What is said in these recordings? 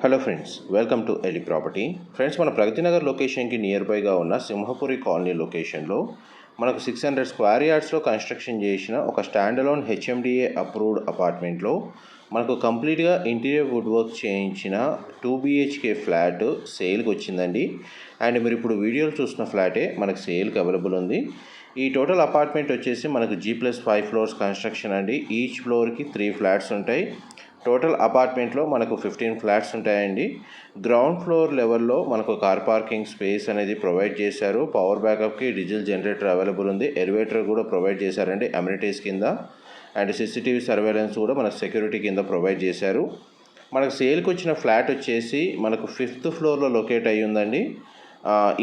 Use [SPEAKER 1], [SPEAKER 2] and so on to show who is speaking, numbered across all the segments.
[SPEAKER 1] Hello friends welcome to ఎలి property friends మన ప్రగతినగర్ లొకేషన్కి నియర్ బైగా ఉన్న సింహపురి కాలనీ లొకేషన్లో మనకు సిక్స్ హండ్రెడ్ స్క్వేర్ యార్డ్స్లో కన్స్ట్రక్షన్ చేసిన ఒక స్టాండ్ అలోన్ హెచ్ఎండిఏ అప్రూవ్డ్ అపార్ట్మెంట్లో మనకు కంప్లీట్గా ఇంటీరియర్ వుడ్ వర్క్ చేయించిన టూ బిహెచ్కే ఫ్లాట్ సేల్కి వచ్చిందండి. అండ్ మీరు ఇప్పుడు వీడియోలు చూసిన ఫ్లాటే మనకు సేల్కి అవైలబుల్ ఉంది. ఈ టోటల్ అపార్ట్మెంట్ వచ్చేసి మనకు G plus five floors construction అండి. ఈచ్ ఫ్లోర్కి త్రీ ఫ్లాట్స్ ఉంటాయి. టోటల్ అపార్ట్మెంట్లో మనకు ఫిఫ్టీన్ ఫ్లాట్స్ ఉంటాయండి. గ్రౌండ్ ఫ్లోర్ లెవెల్లో మనకు కార్ పార్కింగ్ స్పేస్ అనేది ప్రొవైడ్ చేశారు. పవర్ బ్యాకప్కి డీజిల్ జనరేటర్ అవైలబుల్ ఉంది. ఎలివేటర్ కూడా ప్రొవైడ్ చేశారండి అమ్యూనిటీస్ కింద. అండ్ సీసీటీవీ సర్వేలెన్స్ కూడా మనకు సెక్యూరిటీ కింద ప్రొవైడ్ చేశారు. మనకు సేల్కి వచ్చిన ఫ్లాట్ వచ్చేసి మనకు ఫిఫ్త్ ఫ్లోర్లో లొకేట్ అయ్యి ఉందండి.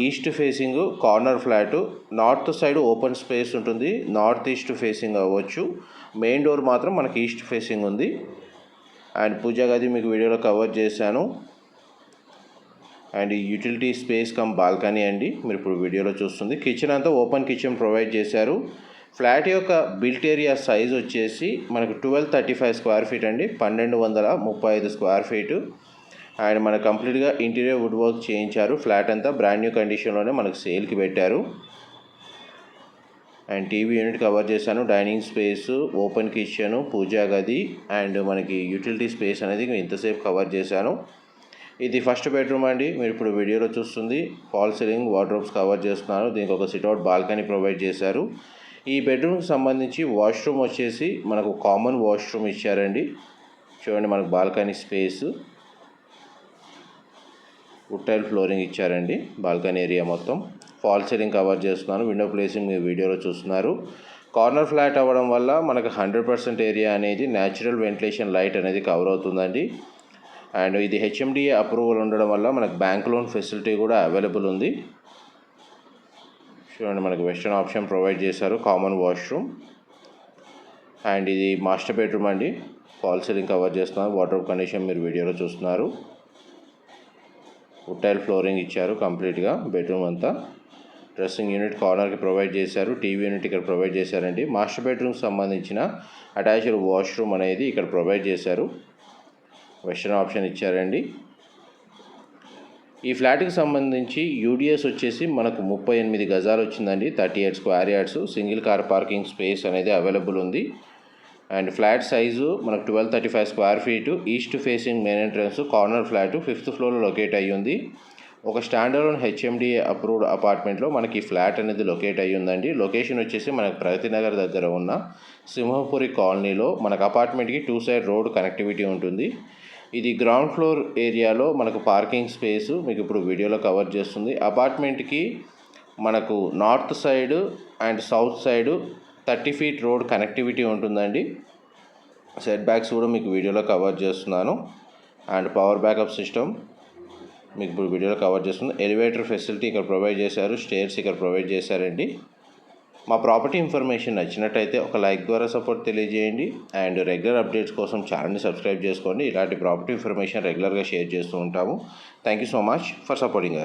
[SPEAKER 1] East facing corner flat. North side open space ఉంటుంది. నార్త్ ఈస్ట్ ఫేసింగ్ అవ్వచ్చు. మెయిన్ డోర్ మాత్రం మనకి ఈస్ట్ ఫేసింగ్ ఉంది. అండ్ పూజా గది మీకు వీడియోలో కవర్ చేశాను. And utility space cum balcony అండి. మీరు ఇప్పుడు వీడియోలో చూస్తుంది. కిచెన్ అంతా ఓపెన్ కిచెన్ ప్రొవైడ్ చేశారు. ఫ్లాట్ యొక్క బిల్ట్ ఏరియా సైజ్ వచ్చేసి మనకు twelve thirty five square feet అండి. పన్నెండు వందల ముప్పై ఐదు స్క్వేర్ ఫీటు అండ్ మనకు కంప్లీట్గా ఇంటీరియర్ వుడ్ వర్క్ చేయించారు. ఫ్లాట్ అంతా బ్రాండ్ న్యూ కండిషన్లోనే మనకు సేల్కి పెట్టారు. అండ్ టీవీ యూనిట్ కవర్ చేశాను. Dining space open kitchen puja గది అండ్ మనకి యూటిలిటీ స్పేస్ అనేది ఇంతసేపు కవర్ చేశాను. ఇది ఫస్ట్ బెడ్రూమ్ అండి. మీరు ఇప్పుడు వీడియోలో చూస్తుంది. ఫాల్ సీలింగ్ వార్డ్రోబ్స్ కవర్ చేస్తున్నారు. దీనికి ఒక సిట్అవుట్ బాల్కనీ ప్రొవైడ్ చేశారు. ఈ బెడ్రూమ్కి సంబంధించి వాష్రూమ్ వచ్చేసి మనకు కామన్ వాష్రూమ్ ఇచ్చారండి. చూడండి మనకు balcony space. Wood tile flooring ఇచ్చారండి. బాల్కనీ ఏరియా మొత్తం. ఫాల్ సీలింగ్ కవర్ చేస్తున్నాను విండో ప్లేసింగ్ మీ వీడియోలో చూస్తున్నారు. కార్నర్ ఫ్లాట్ అవ్వడం వల్ల మనకు హండ్రెడ్ పర్సెంట్ ఏరియా అనేది న్యాచురల్ వెంటిలేషన్ లైట్ అనేది కవర్ అవుతుందండి. అండ్ ఇది హెచ్ఎండిఏ అప్రూవల్ ఉండడం వల్ల మనకు బ్యాంక్ లోన్ ఫెసిలిటీ కూడా అవైలబుల్ ఉంది. చూడండి మనకు వెస్టర్న్ ఆప్షన్ ప్రొవైడ్ చేశారు కామన్ వాష్రూమ్. అండ్ ఇది మాస్టర్ బెడ్రూమ్ అండి ఫాల్ సీలింగ్ కవర్ చేస్తున్నారు వాటర్ కండిషన్ మీరు వీడియోలో చూస్తున్నారు. వుడ్ ఫ్లోరింగ్ ఇచ్చారు కంప్లీట్గా బెడ్రూమ్ అంతా. డ్రెస్సింగ్ యూనిట్ కార్నర్కి ప్రొవైడ్ చేశారు టీవీ యూనిట్ ఇక్కడ ప్రొవైడ్ చేశారండి. మాస్టర్ బెడ్రూమ్కి సంబంధించిన అటాచ్డ్ వాష్రూమ్ అనేది ఇక్కడ ప్రొవైడ్ చేశారు. వెస్టర్న్ ఆప్షన్ ఇచ్చారండి. ఈ ఫ్లాట్కి సంబంధించి యూడిఎస్ వచ్చేసి మనకు ముప్పై ఎనిమిది గజాలు వచ్చిందండి. Thirty eight square yards single car parking space అనేది అవైలబుల్ ఉంది. అండ్ ఫ్లాట్ సైజు మనకు twelve thirty five square feet east facing main entrance corner flat fifth ఫ్లోర్లో లొకేట్ అయ్యి ఉంది ఒక స్టాండర్డ్ హెచ్ఎండిఏ అప్రూవ్డ్ అపార్ట్మెంట్లో మనకి ఫ్లాట్ అనేది లొకేట్ అయ్యి ఉందండి. లొకేషన్ వచ్చేసి మనకు ప్రగతి నగర్ దగ్గర ఉన్న సింహపురి కాలనీలో మనకు అపార్ట్మెంట్కి టూ సైడ్ రోడ్ కనెక్టివిటీ ఉంటుంది. ఇది గ్రౌండ్ ఫ్లోర్ ఏరియాలో మనకు పార్కింగ్ స్పేస్ మీకు ఇప్పుడు వీడియోలో కవర్ చేస్తుంది. అపార్ట్మెంట్కి మనకు north side and south side thirty feet road connectivity ఉంటుందండి. సెట్ బ్యాక్స్ కూడా మీకు వీడియోలో కవర్ చేస్తున్నాను. అండ్ పవర్ బ్యాకప్ సిస్టమ్ మీకు ఇప్పుడు వీడియోలో కవర్ చేస్తుంది. ఎలివేటర్ ఫెసిలిటీ ఇక్కడ ప్రొవైడ్ చేశారు. స్టేర్స్ ఇక్కడ ప్రొవైడ్ చేశారండి. మా ప్రాపర్టీ ఇన్ఫర్మేషన్ నచ్చినట్టయితే ఒక లైక్ ద్వారా సపోర్ట్ తెలియజేయండి. అండ్ రెగ్యులర్ అప్డేట్స్ కోసం ఛానల్ని సబ్స్క్రైబ్ చేసుకోండి. ఇలాంటి ప్రాపర్టీ ఇన్ఫర్మేషన్ రెగ్యులర్గా షేర్ చేస్తూ ఉంటాము. Thank you so much for supporting